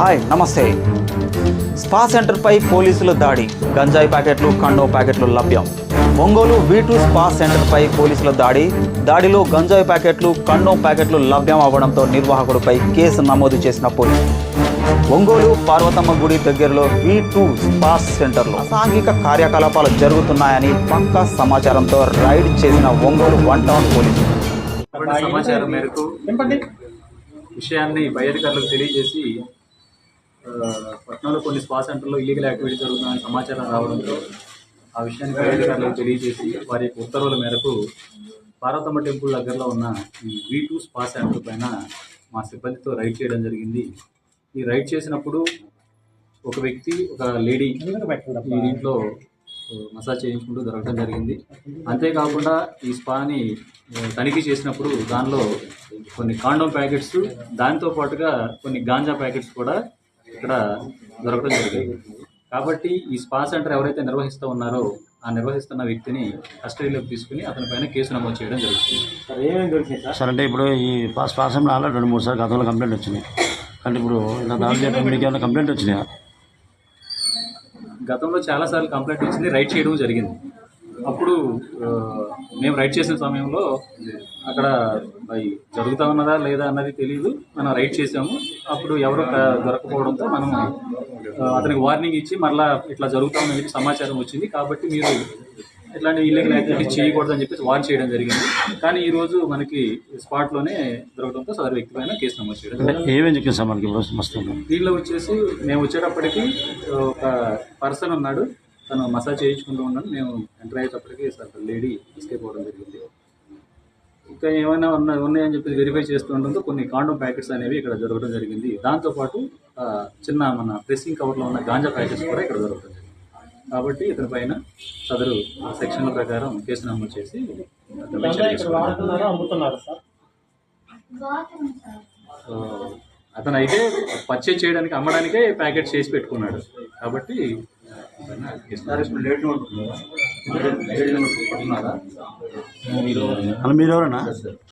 Hi నమస్తే. Spa సెంటర్పై పోలీసుల దాడి. గంజాయి ప్యాకెట్లు కండో ప్యాకెట్లు లభ్యం. ఒంగోలు వీటు స్పా సెంటర్పై పోలీసుల దాడి. దాడిలో గంజాయి ప్యాకెట్లు కండో ప్యాకెట్లు లభ్యం అవ్వడంతో నిర్వాహకుడిపై కేసు నమోదు చేసిన పోలీసులు ఒంగోలు పార్వతమ్మ గుడి దగ్గరలో వి టూ స్పా సెంటర్లో అసాంఘిక కార్యకలాపాలు జరుగుతున్నాయని పక్కా సమాచారంతో రైడ్ చేసిన ఒంగోలు వన్ టౌన్ పోలీసులు ఇటువంటి సమాచారం మేరకు విషయాన్ని పై అధికారులకు తెలియజేసి పట్నంలో కొన్ని స్పా సెంటర్లో ఇల్లీగల్ యాక్టివిటీ జరుగుతుందని సమాచారం రావడంతో ఆ విషయాన్ని అధికారులకు తెలియజేసి వారి యొక్క ఉత్తర్వుల మేరకు పార్వతమ్మ టెంపుల్ దగ్గరలో ఉన్న ఈ వీ టూ స్పా సెంటర్ పైన మా సిబ్బందితో రైడ్ చేయడం జరిగింది. ఈ రైడ్ చేసినప్పుడు ఒక వ్యక్తి ఒక లేడీ ఈ దీంట్లో మసాజ్ చేయించుకుంటూ దొరకడం జరిగింది. అంతేకాకుండా ఈ స్పాని తనిఖీ చేసినప్పుడు దానిలో కొన్ని కాండోమ్ ప్యాకెట్స్ దానితో పాటుగా కొన్ని గాంజా ప్యాకెట్స్ కూడా ఇక్కడ దొరకడం జరిగింది. కాబట్టి ఈ స్పా సెంటర్ ఎవరైతే నిర్వహిస్తూ ఉన్నారో ఆ నిర్వహిస్తున్న వ్యక్తిని కస్టడీలోకి తీసుకుని అతని పైన కేసు నమోదు చేయడం జరుగుతుంది. సార్ అంటే ఇప్పుడు ఈ పాస్ పాసంలో ఆల్రెడీ రెండు మూడు సార్లు గతంలో కంప్లైంట్ వచ్చినాయి. అంటే ఇప్పుడు ఇలా చేయడం మీకు ఏమైనా కంప్లైంట్ వచ్చినాయా? గతంలో చాలాసార్లు కంప్లైంట్ వచ్చింది రైడ్ చేయడం జరిగింది. అప్పుడు మేము రైడ్ చేసిన సమయంలో అక్కడ మరి జరుగుతా ఉన్నదా లేదా అన్నది తెలియదు మనం రైడ్ చేసాము. అప్పుడు ఎవరు దొరకపోవడంతో మనం అతనికి వార్నింగ్ ఇచ్చి మరలా ఇట్లా జరుగుతామని చెప్పి సమాచారం వచ్చింది. కాబట్టి మీరు ఇట్లాంటి ఇల్లీగల్ యాక్టివిటీస్ చేయకూడదని చెప్పేసి వార్న్ చేయడం జరిగింది. కానీ ఈ రోజు మనకి స్పాట్లోనే దొరకడంతో సదరు వ్యక్తి పైన కేసు నమోదు చేయడం. ఏమేమి చెప్పింది మనకి దీనిలో వచ్చేసి మేము వచ్చేటప్పటికి ఒక పర్సన్ ఉన్నాడు. తను మసాజ్ చేయించుకుంటూ ఉన్నాడు మేము ఎంటర్ అయ్యేటప్పటికి సార్ లేడీ ఎస్కేప్ అవ్వడం జరిగింది. ఇంకా ఏమైనా ఉన్న ఉన్నాయని చెప్పి వెరిఫై చేస్తూ ఉండడంతో కొన్ని కాండోమ్ ప్యాకెట్స్ అనేవి ఇక్కడ దొరకడం జరిగింది. దాంతోపాటు చిన్న మన ప్రెస్సింగ్ కవర్లో ఉన్న గాంజా ప్యాకెట్స్ కూడా ఇక్కడ దొరకడం జరిగింది. కాబట్టి ఇతని పైన సదరు సెక్షన్ల ప్రకారం కేసు నమోదు చేసి అతను అయితే పర్చేజ్ చేయడానికి అమ్మడానికే ప్యాకెట్ చేసి పెట్టుకున్నాడు. కాబట్టి మీరు ఎవరన్నా?